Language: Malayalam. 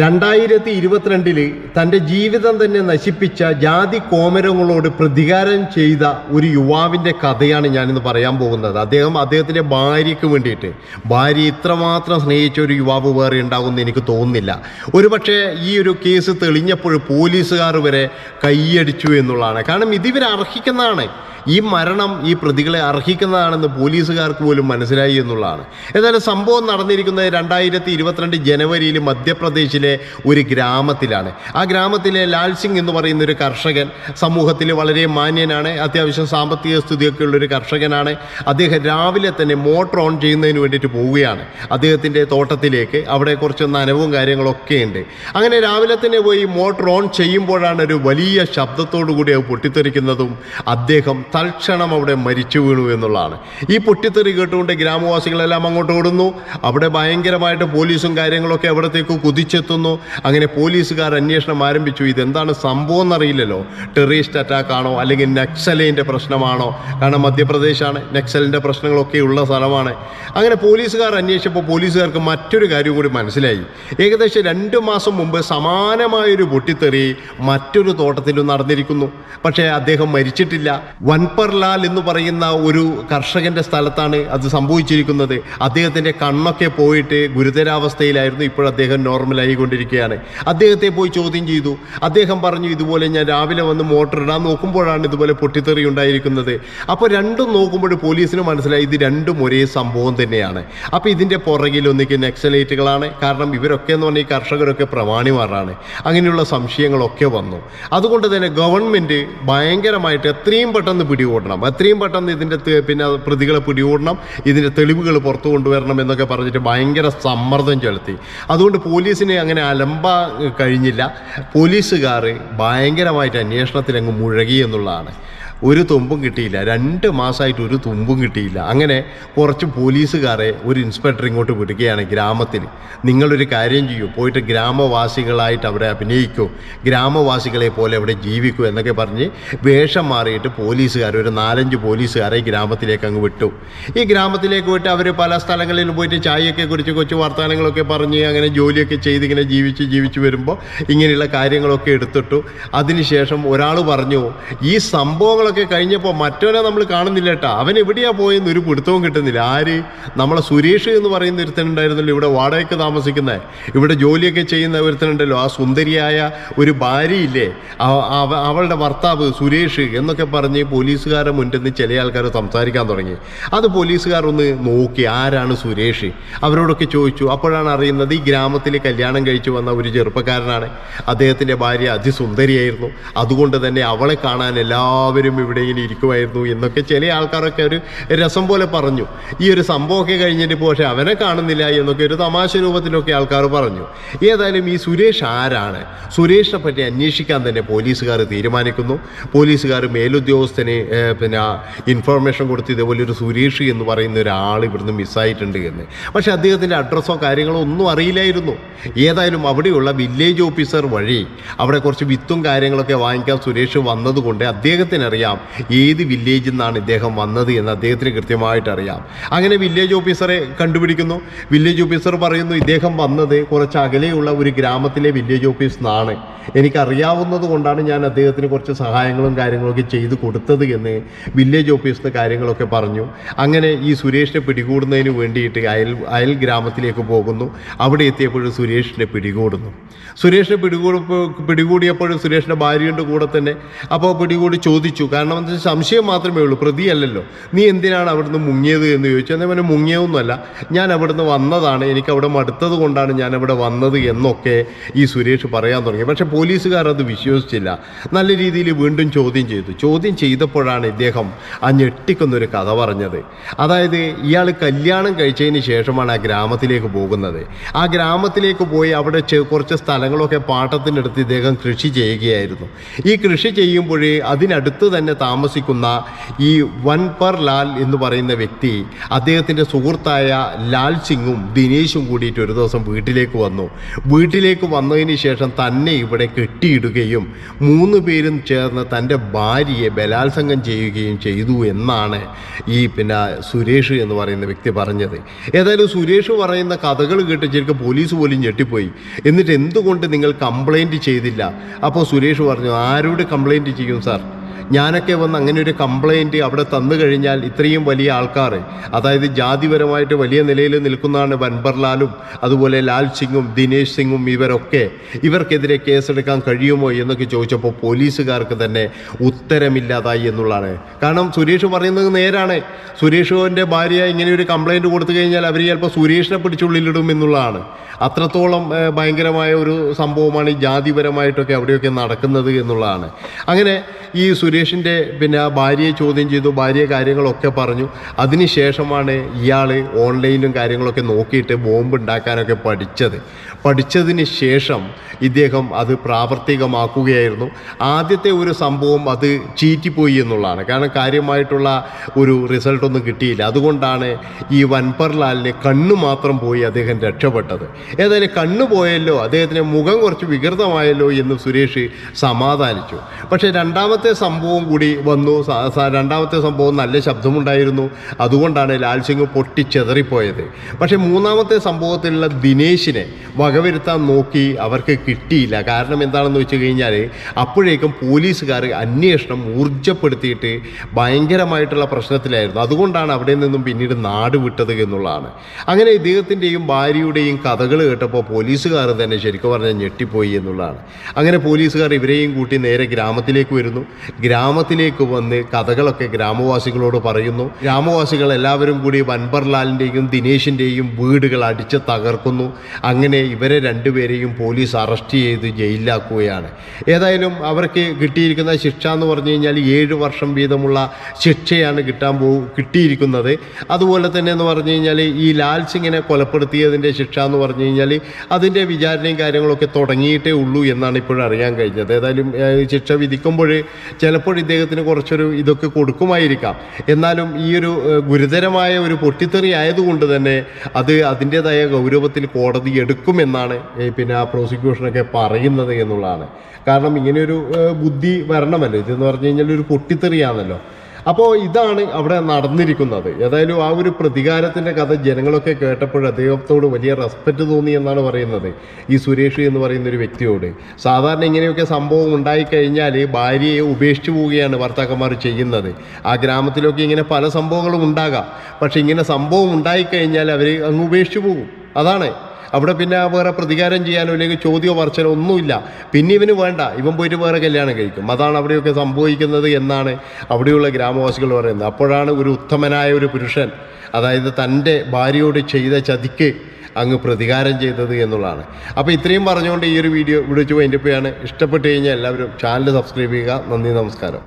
രണ്ടായിരത്തി ഇരുപത്തിരണ്ടിൽ തന്റെ ജീവിതം തന്നെ നശിപ്പിച്ച ജാതി കോമരങ്ങളോട് പ്രതികാരം ചെയ്ത ഒരു യുവാവിന്റെ കഥയാണ് ഞാനിന്ന് പറയാൻ പോകുന്നത്. അദ്ദേഹം അദ്ദേഹത്തിന്റെ ഭാര്യയ്ക്ക് വേണ്ടിയിട്ട് ഭാര്യ ഇത്രമാത്രം സ്നേഹിച്ച ഒരു യുവാവ് വേറെ ഉണ്ടാകുമെന്ന് എനിക്ക് തോന്നുന്നില്ല. ഒരുപക്ഷെ ഈ ഒരു കേസ് തെളിഞ്ഞപ്പോൾ പോലീസുകാർ വരെ കൈയടിച്ചു എന്നുള്ളതാണ്. കാരണം ഇതിവർ അർഹിക്കുന്നതാണ് ഈ മരണം ഈ പ്രതികളെ അർഹിക്കുന്നതാണെന്ന് പോലീസുകാർക്ക് പോലും മനസ്സിലായി എന്നുള്ളതാണ്. ഏതായാലും സംഭവം നടന്നിരിക്കുന്നത് രണ്ടായിരത്തി ഇരുപത്തിരണ്ട് ജനുവരിയിൽ മധ്യപ്രദേശിലെ ഒരു ഗ്രാമത്തിലാണ്. ആ ഗ്രാമത്തിലെ ലാൽ സിംഗ് എന്ന് പറയുന്ന ഒരു കർഷകൻ സമൂഹത്തിൽ വളരെ മാന്യനാണ് അത്യാവശ്യം സാമ്പത്തിക സ്ഥിതിയൊക്കെ ഉള്ളൊരു കർഷകനാണ്. അദ്ദേഹം രാവിലെ തന്നെ മോട്ടർ ഓൺ ചെയ്യുന്നതിന് വേണ്ടിയിട്ട് പോവുകയാണ്. അദ്ദേഹത്തിന്റെ തോട്ടത്തിലേക്ക് അവിടെ കുറച്ച് നനവും കാര്യങ്ങളൊക്കെ ഉണ്ട്. അങ്ങനെ രാവിലെ തന്നെ പോയി മോട്ടർ ഓൺ ചെയ്യുമ്പോഴാണ് ഒരു വലിയ ശബ്ദത്തോടു കൂടി അത് പൊട്ടിത്തെറിക്കുന്നതും അദ്ദേഹം തൽക്ഷണം അവിടെ മരിച്ചു വീണു എന്നുള്ളതാണ്. ഈ പൊട്ടിത്തെറി കേട്ടുകൊണ്ട് ഗ്രാമവാസികളെല്ലാം അങ്ങോട്ട് ഓടുന്നു. അവിടെ ഭയങ്കരമായിട്ട് പോലീസും കാര്യങ്ങളൊക്കെ അവിടത്തേക്ക് കുതിച്ചെത്തുന്നു. അങ്ങനെ പോലീസുകാർ അന്വേഷണം ആരംഭിച്ചു. ഇതെന്താണ് സംഭവം എന്നറിയില്ലല്ലോ. ടെററിസ്റ്റ് അറ്റാക്ക് ആണോ അല്ലെങ്കിൽ നക്സലിന്റെ പ്രശ്നമാണോ? കാരണം മധ്യപ്രദേശാണ്. നക്സലിന്റെ പ്രശ്നങ്ങളൊക്കെ ഉള്ള സ്ഥലമാണ്. അങ്ങനെ പോലീസുകാർ അന്വേഷിച്ചപ്പോൾ പോലീസുകാർക്ക് മറ്റൊരു കാര്യം കൂടി മനസ്സിലായി. ഏകദേശം രണ്ട് മാസം മുമ്പ് സമാനമായൊരു പൊട്ടിത്തെറി മറ്റൊരു തോട്ടത്തിലും നടന്നിരിക്കുന്നു. പക്ഷേ അദ്ദേഹം മരിച്ചിട്ടില്ല. വൻപർലാൽ എന്ന് പറയുന്ന ഒരു കർഷകന്റെ സ്ഥലത്താണ് അത് സംഭവിച്ചിരിക്കുന്നത്. അദ്ദേഹത്തിന്റെ കണ്ണൊക്കെ പോയിട്ട് ഗുരുതരാവസ്ഥയിലായിരുന്നു ഇപ്പോൾ അദ്ദേഹം നോർമലായി കൊണ്ടിരിക്കുകയാണ് അദ്ദേഹത്തെ പോയി ചോദ്യം ചെയ്തു. അദ്ദേഹം പറഞ്ഞു ഇതുപോലെ ഞാൻ രാവിലെ വന്ന് മോട്ടർ ഇടാൻ നോക്കുമ്പോഴാണ് ഇതുപോലെ പൊട്ടിത്തെറി ഉണ്ടായിരിക്കുന്നത്. അപ്പോൾ രണ്ടും നോക്കുമ്പോൾ പോലീസിന് മനസ്സിലായി ഇത് രണ്ടും ഒരേ സംഭവം തന്നെയാണ്. അപ്പോൾ ഇതിന്റെ പുറകിൽ ഒന്നിക്ക് നക്സലൈറ്റുകളാണ്. കാരണം ഇവരൊക്കെ എന്ന് പറഞ്ഞാൽ ഈ കർഷകരൊക്കെ പ്രമാണിമാരാണ്. അങ്ങനെയുള്ള സംശയങ്ങളൊക്കെ വന്നു. അതുകൊണ്ട് തന്നെ ഗവൺമെന്റ് ഭയങ്കരമായിട്ട് എത്രയും പെട്ടെന്ന് പിടികൂടണം. എത്രയും പെട്ടെന്ന് ഇതിന്റെ പിന്നെ പ്രതികളെ പിടികൂടണം ഇതിന്റെ തെളിവുകൾ പുറത്തു കൊണ്ടുവരണം എന്നൊക്കെ പറഞ്ഞിട്ട് ഭയങ്കര സമ്മർദ്ദം ചെലുത്തി. അതുകൊണ്ട് പോലീസിന് അങ്ങനെ അലമ്പ കഴിഞ്ഞില്ല. പോലീസുകാർ ഭയങ്കരമായിട്ട് അന്വേഷണത്തിൽ അങ്ങ് മുഴകി എന്നുള്ളതാണ്. ഒരു തുമ്പും കിട്ടിയില്ല. രണ്ട് മാസമായിട്ട് ഒരു തുമ്പും കിട്ടിയില്ല. അങ്ങനെ കുറച്ച് പോലീസുകാരെ ഒരു ഇൻസ്പെക്ടർ ഇങ്ങോട്ട് വിടുകയാണ് ഗ്രാമത്തിൽ. നിങ്ങളൊരു കാര്യം ചെയ്യൂ. പോയിട്ട് ഗ്രാമവാസികളായിട്ട് അവിടെ അഭിനയിക്കൂ. ഗ്രാമവാസികളെ പോലെ അവിടെ ജീവിക്കൂ എന്നൊക്കെ പറഞ്ഞ് വേഷം മാറിയിട്ട് പോലീസുകാർ ഒരു നാലഞ്ച് പോലീസുകാരെ ഗ്രാമത്തിലേക്ക് അങ്ങ് വിട്ടു. ഈ ഗ്രാമത്തിലേക്ക് വിട്ട് അവർ പല സ്ഥലങ്ങളിൽ പോയിട്ട് ചായയൊക്കെ കുറിച്ച് കൊച്ചു വർത്തമാനങ്ങളൊക്കെ പറഞ്ഞ് അങ്ങനെ ജോലിയൊക്കെ ചെയ്ത് ഇങ്ങനെ ജീവിച്ച് ജീവിച്ച് വരുമ്പോൾ ഇങ്ങനെയുള്ള കാര്യങ്ങളൊക്കെ എടുത്തിട്ടു. അതിനുശേഷം ഒരാൾ പറഞ്ഞു ഈ സംഭവങ്ങളൊക്കെ കഴിഞ്ഞപ്പോൾ മറ്റവനെ നമ്മൾ കാണുന്നില്ല കേട്ടാ അവൻ എവിടെയാ പോയെന്ന് ഒരു പിടുത്തവും കിട്ടുന്നില്ല. ആര്? നമ്മളെ സുരേഷ് എന്ന് പറയുന്ന ഒരുത്തനുണ്ടായിരുന്നല്ലോ ഇവിടെ വാടകയ്ക്ക് താമസിക്കുന്ന. ഇവിടെ ജോലിയൊക്കെ ചെയ്യുന്ന ഒരുത്തനുണ്ടല്ലോ. ആ സുന്ദരിയായ ഒരു ഭാര്യയില്ലേ? അവ- അവ- അവളുടെ ഭർത്താവ് സുരേഷ് എന്നൊക്കെ പറഞ്ഞ് പോലീസുകാരെ മുൻപെന്ന് ചില ആൾക്കാർ സംസാരിക്കാൻ തുടങ്ങി. അത് പോലീസുകാർ ഒന്ന് നോക്കി ആരാണ് സുരേഷ്? അവരോടൊക്കെ ചോദിച്ചു. അപ്പോഴാണ് അറിയുന്നത് ഈ ഗ്രാമത്തിൽ കല്യാണം കഴിച്ചു വന്ന ഒരു ചെറുപ്പക്കാരനാണ്. അദ്ദേഹത്തിന്റെ ഭാര്യ അതിസുന്ദരിയായിരുന്നു. അതുകൊണ്ട് തന്നെ അവളെ കാണാൻ എല്ലാവരും ഇവിടെ ഇങ്ങനെ ഇരിക്കുമായിരുന്നു എന്നൊക്കെ ചില ആൾക്കാരൊക്കെ ഒരു രസം പോലെ പറഞ്ഞു. ഈ ഒരു സംഭവമൊക്കെ കഴിഞ്ഞിട്ട് പക്ഷേ അവനെ കാണുന്നില്ല എന്നൊക്കെ ഒരു തമാശ രൂപത്തിലൊക്കെ ആൾക്കാർ പറഞ്ഞു. ഏതായാലും ഈ സുരേഷ് ആരാണ്? സുരേഷിനെ പറ്റി അന്വേഷിക്കാൻ തന്നെ പോലീസുകാർ തീരുമാനിക്കുന്നു. പോലീസുകാർ മേലുദ്യോഗസ്ഥന് പിന്നെ ഇൻഫർമേഷൻ കൊടുത്ത് ഇതേപോലെ ഒരു സുരേഷ് എന്ന് പറയുന്ന ഒരാൾ ഇവിടുന്ന് മിസ്സായിട്ടുണ്ട് എന്ന്. പക്ഷേ അദ്ദേഹത്തിന്റെ അഡ്രസ്സോ കാര്യങ്ങളോ ഒന്നും അറിയില്ലായിരുന്നു. ഏതായാലും അവിടെയുള്ള വില്ലേജ് ഓഫീസർ വഴി അവിടെ കുറച്ച് വിത്തും കാര്യങ്ങളൊക്കെ വാങ്ങിക്കാൻ സുരേഷ് വന്നതുകൊണ്ട് അദ്ദേഹത്തിന് അറിയാം. ഏത് വില്ലേജിൽ നിന്നാണ് ഇദ്ദേഹം വന്നത് എന്ന് അദ്ദേഹത്തിന് കൃത്യമായിട്ട് അറിയാം. അങ്ങനെ വില്ലേജ് ഓഫീസറെ കണ്ടുപിടിക്കുന്നു. വില്ലേജ് ഓഫീസർ പറയുന്നു ഇദ്ദേഹം വന്നത് കുറച്ച് അകലെയുള്ള ഒരു ഗ്രാമത്തിലെ വില്ലേജ് ഓഫീസിൽ നിന്നാണ് എനിക്കറിയാവുന്നത് കൊണ്ടാണ് ഞാൻ അദ്ദേഹത്തിന് കുറച്ച് സഹായങ്ങളും കാര്യങ്ങളൊക്കെ ചെയ്തു കൊടുത്തത് എന്ന് വില്ലേജ് ഓഫീസിൽ കാര്യങ്ങളൊക്കെ പറഞ്ഞു. അങ്ങനെ ഈ സുരേഷിനെ പിടികൂടുന്നതിന് വേണ്ടിയിട്ട് അയൽ അയൽ ഗ്രാമത്തിലേക്ക് പോകുന്നു. അവിടെ എത്തിയപ്പോഴും സുരേഷിനെ പിടികൂടുന്നു. സുരേഷിനെ പിടികൂടി പിടികൂടിയപ്പോഴും സുരേഷിന്റെ ഭാര്യയുടെ കൂടെ തന്നെ. അപ്പോൾ പിടികൂടി ചോദിച്ചു കാരണം എന്താ സംശയം മാത്രമേ ഉള്ളൂ. പ്രതിയല്ലല്ലോ. നീ എന്തിനാണ് അവിടുന്ന് മുങ്ങിയത് എന്ന് ചോദിച്ചു എന്നാൽ പിന്നെ മുങ്ങിയൊന്നുമല്ല ഞാൻ അവിടുന്ന് വന്നതാണ്. എനിക്ക് അവിടെ മടുത്തത് കൊണ്ടാണ് ഞാൻ അവിടെ വന്നത് എന്നൊക്കെ ഈ സുരേഷ് പറയാൻ തുടങ്ങി. പക്ഷേ പോലീസുകാർ അത് വിശ്വസിച്ചില്ല. നല്ല രീതിയിൽ വീണ്ടും ചോദ്യം ചെയ്തു. ചോദ്യം ചെയ്തപ്പോഴാണ് ഇദ്ദേഹം ആ ഞെട്ടിക്കുന്നൊരു കഥ പറഞ്ഞത്. അതായത് ഇയാൾ കല്യാണം കഴിച്ചതിന് ശേഷമാണ് ആ ഗ്രാമത്തിലേക്ക് പോകുന്നത്. ആ ഗ്രാമത്തിലേക്ക് പോയി അവിടെ കുറച്ച് സ്ഥലങ്ങളൊക്കെ പാട്ടത്തിനെടുത്ത് ഇദ്ദേഹം കൃഷി ചെയ്യുകയായിരുന്നു. ഈ കൃഷി ചെയ്യുമ്പോഴേ അതിനടുത്ത് തന്നെ തന്നെ താമസിക്കുന്ന ഈ വൻപർ ലാൽ എന്ന് പറയുന്ന വ്യക്തി അദ്ദേഹത്തിന്റെ സുഹൃത്തായ ലാൽ സിംഗും ദിനേശും കൂടിയിട്ട് ഒരു ദിവസം വീട്ടിലേക്ക് വന്നു. വീട്ടിലേക്ക് വന്നതിന് ശേഷം തന്നെ ഇവിടെ കെട്ടിയിടുകയും മൂന്ന് പേരും ചേർന്ന് തന്റെ ഭാര്യയെ ബലാത്സംഗം ചെയ്യുകയും ചെയ്തു എന്നാണ് ഈ പിന്നെ സുരേഷ് എന്ന് പറയുന്ന വ്യക്തി പറഞ്ഞത്. ഏതായാലും സുരേഷ് പറയുന്ന കഥകൾ കേട്ട് ശരിക്കും പോലീസ് പോലും ഞെട്ടിപ്പോയി. എന്നിട്ട് എന്തുകൊണ്ട് നിങ്ങൾ കംപ്ലൈന്റ് ചെയ്തില്ല? അപ്പോൾ സുരേഷ് പറഞ്ഞു ആരോട് കംപ്ലൈന്റ് ചെയ്യും സാർ ഞാനൊക്കെ വന്ന് അങ്ങനെ ഒരു കംപ്ലൈന്റ് അവിടെ തന്നു കഴിഞ്ഞാൽ ഇത്രയും വലിയ ആൾക്കാർ അതായത് ജാതിപരമായിട്ട് വലിയ നിലയിൽ നിൽക്കുന്നതാണ് വൻബർലാലും അതുപോലെ ലാൽ സിംഗും ദിനേശ് സിംഗും ഇവരൊക്കെ. ഇവർക്കെതിരെ കേസെടുക്കാൻ കഴിയുമോ എന്നൊക്കെ ചോദിച്ചപ്പോൾ പോലീസുകാർക്ക് തന്നെ ഉത്തരമില്ലാതായി എന്നുള്ളതാണ്. കാരണം സുരേഷ് പറയുന്നത് നേരാണ്. സുരേഷിന്റെ ഭാര്യ ഇങ്ങനെ ഒരു കംപ്ലൈന്റ് കൊടുത്തു കഴിഞ്ഞാൽ അവർ ചിലപ്പോൾ സുരേഷിനെ പിടിച്ചുള്ളിലിടും എന്നുള്ളതാണ്. അത്രത്തോളം ഭയങ്കരമായ ഒരു സംഭവമാണ് ഈ ജാതിപരമായിട്ടൊക്കെ അവിടെയൊക്കെ നടക്കുന്നത് എന്നുള്ളതാണ്. അങ്ങനെ ഈ സുരേഷിന്റെ പിന്നെ ആ ഭാര്യയെ ചോദ്യം ചെയ്തു ഭാര്യ കാര്യങ്ങളൊക്കെ പറഞ്ഞു. അതിനുശേഷമാണ് ഇയാൾ ഓൺലൈനിലും കാര്യങ്ങളൊക്കെ നോക്കിയിട്ട് ബോംബ് ഉണ്ടാക്കാനൊക്കെ പഠിച്ചത്. പഠിച്ചതിന് ശേഷം ഇദ്ദേഹം അത് പ്രാവർത്തികമാക്കുകയായിരുന്നു. ആദ്യത്തെ ഒരു സംഭവം അത് ചീറ്റിപ്പോയി എന്നുള്ളതാണ്. കാരണം കാര്യമായിട്ടുള്ള ഒരു റിസൾട്ടൊന്നും കിട്ടിയില്ല. അതുകൊണ്ടാണ് ഈ വൻപർലാലിന് കണ്ണ് മാത്രം പോയി അദ്ദേഹം രക്ഷപ്പെട്ടത്. ഏതായാലും കണ്ണ് പോയല്ലോ അദ്ദേഹത്തിന്റെ മുഖം കുറച്ച് വികൃതമായല്ലോ എന്ന് സുരേഷ് സമാധാനിച്ചു. പക്ഷേ രണ്ടാമത്തെ സംഭവം കൂടി വന്നു. രണ്ടാമത്തെ സംഭവം നല്ല ശബ്ദമുണ്ടായിരുന്നു. അതുകൊണ്ടാണ് ലാൽ സിംഗ് പൊട്ടിച്ചെതറിപ്പോയത്. പക്ഷേ മൂന്നാമത്തെ സംഭവത്തിലുള്ള ദിനേശിനെ വകവരുത്താൻ നോക്കി അവർക്ക് കിട്ടിയില്ല. കാരണം എന്താണെന്ന് വെച്ച് കഴിഞ്ഞാൽ അപ്പോഴേക്കും പോലീസുകാർ അന്വേഷണം ഊർജപ്പെടുത്തിയിട്ട് ഭയങ്കരമായിട്ടുള്ള പ്രശ്നത്തിലായിരുന്നു. അതുകൊണ്ടാണ് അവിടെ നിന്നും പിന്നീട് നാട് വിട്ടത് എന്നുള്ളതാണ്. അങ്ങനെ ഇദ്ദേഹത്തിന്റെയും ഭാര്യയുടെയും കഥകൾ കേട്ടപ്പോൾ പോലീസുകാർ തന്നെ ശരിക്കും പറഞ്ഞാൽ ഞെട്ടിപ്പോയി എന്നുള്ളതാണ്. അങ്ങനെ പോലീസുകാർ ഇവരെയും കൂട്ടി നേരെ ഗ്രാമത്തിലേക്ക് വരുന്നു. ഗ്രാമത്തിലേക്ക് വന്ന് കഥകളൊക്കെ ഗ്രാമവാസികളോട് പറയുന്നു. ഗ്രാമവാസികൾ എല്ലാവരും കൂടി വൻബർലാലിന്റെയും ദിനേശിന്റെയും വീടുകൾ അടിച്ച് തകർക്കുന്നു. അങ്ങനെ ഇവരെ രണ്ടുപേരെയും പോലീസ് അറസ്റ്റ് ചെയ്ത് ജയിലിലാക്കുകയാണ്. ഏതായാലും അവർക്ക് കിട്ടിയിരിക്കുന്ന ശിക്ഷ എന്ന് പറഞ്ഞു കഴിഞ്ഞാൽ ഏഴ് വർഷം വീതമുള്ള ശിക്ഷയാണ് കിട്ടാൻ പോ കിട്ടിയിരിക്കുന്നത്. അതുപോലെ തന്നെ എന്ന് പറഞ്ഞു കഴിഞ്ഞാൽ ഈ ലാൽ സിംഗിനെ കൊലപ്പെടുത്തിയതിന്റെ ശിക്ഷ എന്ന് പറഞ്ഞു കഴിഞ്ഞാൽ അതിന്റെ വിചാരണയും കാര്യങ്ങളൊക്കെ തുടങ്ങിയിട്ടേ ഉള്ളൂ എന്നാണ് ഇപ്പോഴും അറിയാൻ കഴിഞ്ഞത്. ഏതായാലും ശിക്ഷ വിധിക്കുമ്പോൾ ചിലപ്പോൾ ഇദ്ദേഹത്തിന് കുറച്ചൊരു ഇതൊക്കെ കൊടുക്കുമായിരിക്കാം. എന്നാലും ഈ ഒരു ഗുരുതരമായ ഒരു പൊട്ടിത്തെറി ആയതുകൊണ്ട് തന്നെ അത് അതിന്റെതായ ഗൗരവത്തിൽ കോടതി എടുക്കുമെന്നാണ് ഏഹ്, പിന്നെ ആ പ്രോസിക്യൂഷനൊക്കെ പറയുന്നത് എന്നുള്ളതാണ്. കാരണം ഇങ്ങനെയൊരു ബുദ്ധി വരണമല്ലോ. ഇതെന്ന് പറഞ്ഞു കഴിഞ്ഞാൽ ഒരു പൊട്ടിത്തെറിയാണല്ലോ. അപ്പോൾ ഇതാണ് അവിടെ നടന്നിരിക്കുന്നത്. ഏതായാലും ആ ഒരു പ്രതികാരത്തിന്റെ കഥ ജനങ്ങളൊക്കെ കേട്ടപ്പോൾ അദ്ദേഹത്തോട് വലിയ റെസ്പെക്റ്റ് തോന്നി എന്നാണ് പറയുന്നത്. ഈ സുരേഷ് എന്ന് പറയുന്ന ഒരു വ്യക്തിയോട്. സാധാരണ ഇങ്ങനെയൊക്കെ സംഭവം ഉണ്ടായിക്കഴിഞ്ഞാൽ ഭാര്യയെ ഉപേക്ഷിച്ചു പോവുകയാണ് ഭർത്താക്കന്മാർ ചെയ്യുന്നത്. ആ ഗ്രാമത്തിലൊക്കെ ഇങ്ങനെ പല സംഭവങ്ങളും ഉണ്ടാകാം. പക്ഷെ ഇങ്ങനെ സംഭവം ഉണ്ടായിക്കഴിഞ്ഞാൽ അവർ അങ്ങ് ഉപേക്ഷിച്ചു പോകും. അതാണ്. അവിടെ പിന്നെ വേറെ പ്രതികാരം ചെയ്യാനോ അല്ലെങ്കിൽ ചോദ്യമോ പറച്ചലോ ഒന്നുമില്ല. പിന്നെ ഇവന് വേണ്ട. ഇവൻ പോയിട്ട് വേറെ കല്യാണം കഴിക്കും. അതാണ് അവിടെയൊക്കെ സംഭവിക്കുന്നത് എന്നാണ് അവിടെയുള്ള ഗ്രാമവാസികൾ പറയുന്നത്. അപ്പോഴാണ് ഒരു ഉത്തമനായ ഒരു പുരുഷൻ അതായത് തന്റെ ഭാര്യയോട് ചെയ്ത ചതിക്ക് അങ്ങ് പ്രതികാരം ചെയ്തത് എന്നുള്ളതാണ്. അപ്പോൾ ഇത്രയും പറഞ്ഞുകൊണ്ട് ഈ ഒരു വീഡിയോ ഇവിടെ വെച്ച് വൈൻഡപ്പ് ചെയ്യാണ്. ഇഷ്ടപ്പെട്ട് കഴിഞ്ഞാൽ എല്ലാവരും ചാനൽ സബ്സ്ക്രൈബ് ചെയ്യുക. നന്ദി നമസ്കാരം.